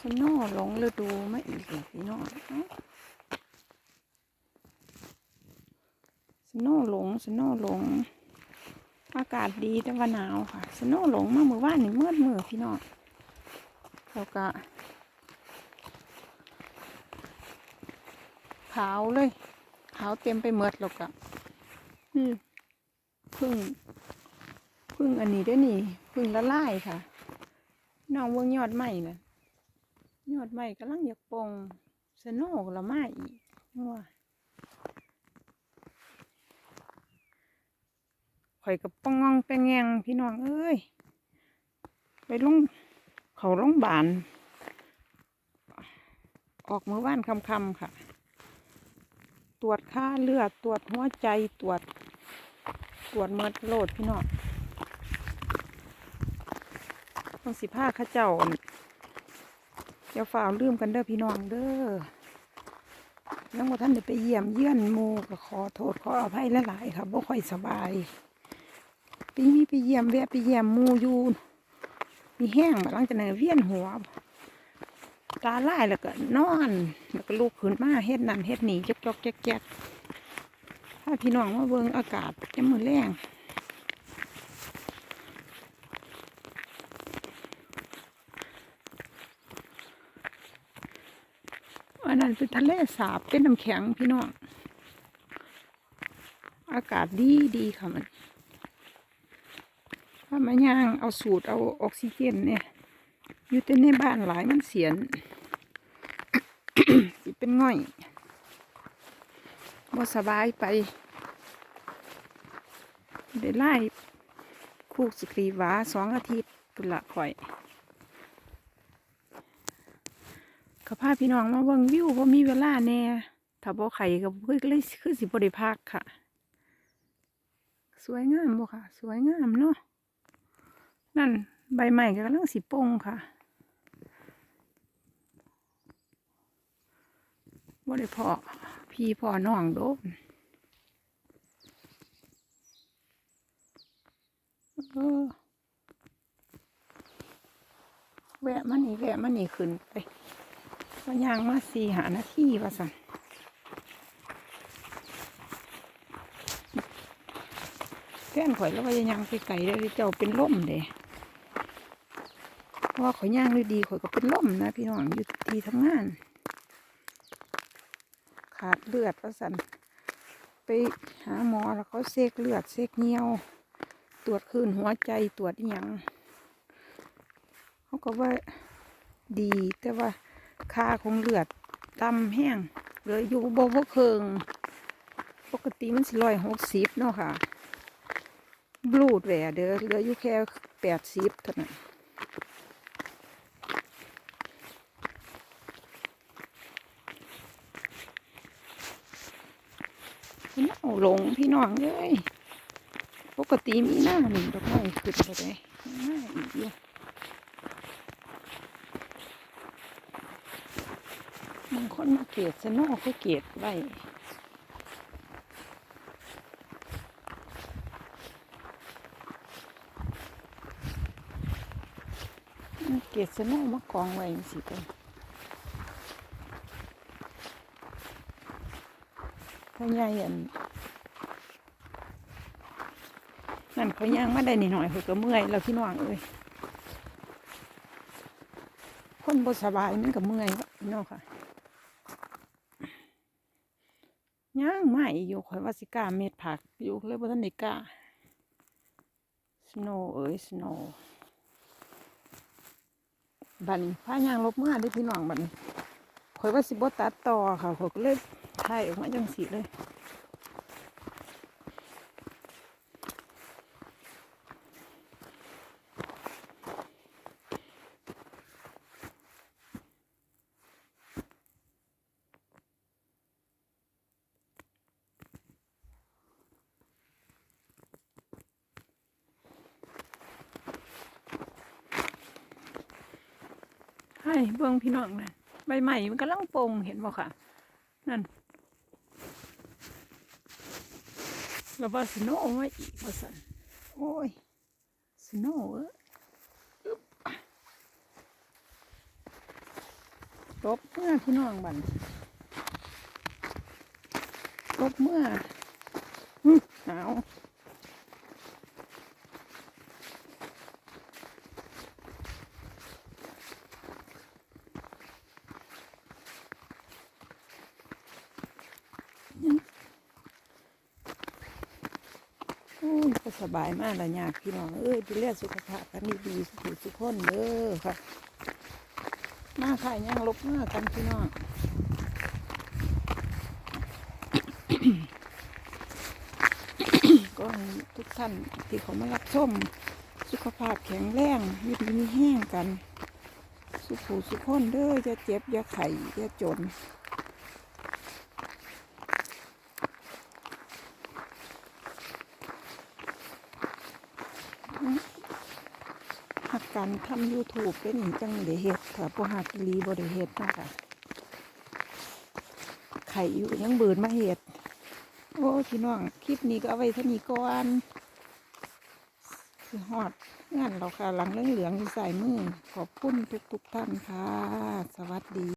สโน่หลงฤดูไมาอีกแล้วพี่น้องสโน่หลงสโน่หลง อากาศดีแต่ว่าหนาวค่ะสโน่หลงมาเมื่อวานนี่เมื่อเมือพี่น้องแล้วก็ขาวเลยขาวเต็มไปหมดแล้วก็อืมพึ่งพึ่งอันนี้ด้วยนี่พึ่งละลายค่ะน้องเบิ่งยอดไม้น่ะ ยอดไม้กำลังอยากปงสโน่ละมาอีกว่าข่อยกับปองงองแปงแงงพี่น้องเอ้ย ไปลงเขาลงบาน ออกมือว่านคำคำค่ะ ตรวจค่าเลือดตรวจหัวใจตรวจ ตรวจเมือดโลดพี่น้องต้องสิผ้าข้าเจ้า อั่นอย่าฝ่าวลืมกันเด้อพี่น้องเด้อยังว่าท่านได้ไปเยี่ยมเยี่ยนหมูก็ขอโทษขออภัยหลายๆค่ะบ่ค่อยสบายปีนี้ไปเยี่ยมแวะไปเยี่ยมหมูอยู่มีแห้งมาหลังจากนั้นเวียนหัวตาลายแล้วก็นอนแล้วก็ลุกขึ้นมาเฮ็ดนั่นเฮ็ดนี่จกจกแจ๊กๆถ้าพี่น้องมาเบิ่งอากาศจะมือแรง นั้นเป็นทะเลสาบเป็นน้ำแข็งพี่น้อง อากาศดีดีค่ะมันถ้ามาย่างเอาสูตรเอาออกซิเจนเนี่ย อยู่แต่ในบ้านหลายมันเสียนสิเป็นง่อยบ่สบายไปได้ไล่คูกสกรีวาสองอาทิตย์ตุละข่อย ก็พาพี่น้องมาเบิ่งวิวว่ามีเวลาแน่ถ้าบ่ไข่ก็คือเลยคือสิบ่ได้พักค่ะ สวยงามบ่ค่ะ สวยงามเนาะนั่นใบใหม่ก็กำลังสิป่งค่ะบ่ได้พอพี่พอน้องโดนเออแวะมานี่แวะมานี่ขึ้นไป ก็ย่างมาสี่หานาทีว่าสันแท่นข่อยแล้วว่าจะย่างไปไก่เลยเจ้าเป็นล่มเด้เพราะว่าข่อยย่างด้วยดีข่อยก็เป็นล่มนะพี่น้องอยู่ที่ทำงาน ขาดเลือดว่าสันไปหาหมอแล้วเขาเซกเลือดเซกเงียว ตรวจคลื่นหัวใจตรวจอหยังเขาก็ว่าดีแต่ว่า ค่าของเลือดต่ำแห้งเหลืออยู่บ่พอเคิงปกติมันสิร้อยหกสิบเนาะค่ะบลูดแหวเด้อเหลืออยู่แค่แปดสิบเท่านั้นพี่น้องหลงพี่น้องเลยปกติมีหน้าหนึ่งดอกไม้ขึ้นไปเลยหน้าอีกเยอะ บางคนมาเกลียดสนอก็เกลียดไว้เกียดสนอมากองไว้สิเป็นพ่อใหญ่อันนั่นเขาย่างมาได้นิดหน่อยเขาก็เมื่อยแล้วพี่น้องเอ้ยคนบ่สบายมันก็เมื่อยเนาะค่ะ ย่างไม่อยู่ข่อยว่าสิกาเม็ดผักอยู่เลยบ่ทันได้กาสโนเอ้ยสโนบัดนี้พาย่างลบมาได้พี่น้องบัดนี้ข่อยว่าสิบ่ตัดต่อค่ะข่อยก็เลยถ่ายออกมาจังสีเลย ให้เบิ่งพี่น้องนะใบใหม่มันกำลังโป่งเห็นบ่ค่ะ นั่นแล้วว่าสโนว์ไว้อีกว่สันโอ้ยสโนว์เอ้ยอึ๊บตบเมื่อพี่น้องบันตบเมื่อหนาว ก็สบายมากเลยยากพี่น้องเอ้ยดูแลสุขภาพกันดีๆสุขสุขคนเด้อค่ะมาค่ะยังลบมากันพี่น้องก็ทุกท่านที่เขามารับชมสุขภาพแข็งแรงยืดมีแห้งกัน สุขูสุขคนเด้อจะเจ็บอย่าไข่อย่าจน หักการทำ YouTube เป็นจังเดเฮ็ดค่ะพวหักอีหลีบริเฮ็ดนะคะไข่อยู่ยังเบิดมาเฮ็ดโอ้พี่น้อง คลิปนี้ก็เอาไว้เท่านี้ก่อนคือฮอดงานเราค่ะ หลังเหลืองๆอยู่ใส่มือ ขอบคุณทุกๆท่านค่ะ สวัสดี